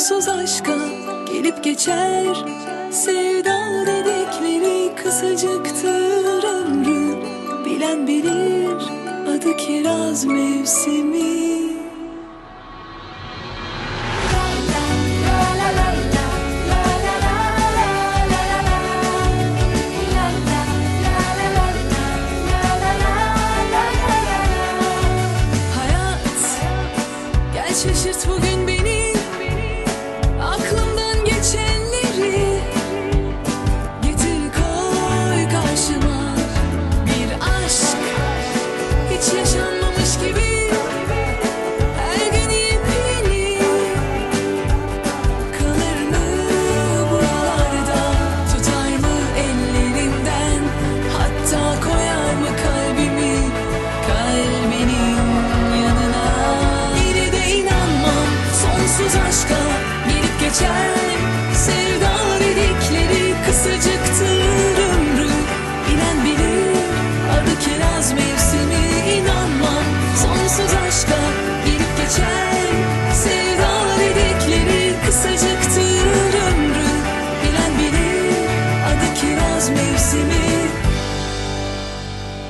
Sonsuz aşka gelip geçer. Sevda dedikleri kısacıktır ömrü. Bilen bilir adı kiraz mevsimi. Şaşırt bugün aşka gelip geçer. Sevda dedikleri kısacıktır ömrü. Bilen bilir adı kiraz mevsimi inanmam. Sonsuz aşka gelip geçer. Sevda dedikleri kısacıktır ömrü. Bilen bilir adı kiraz mevsimi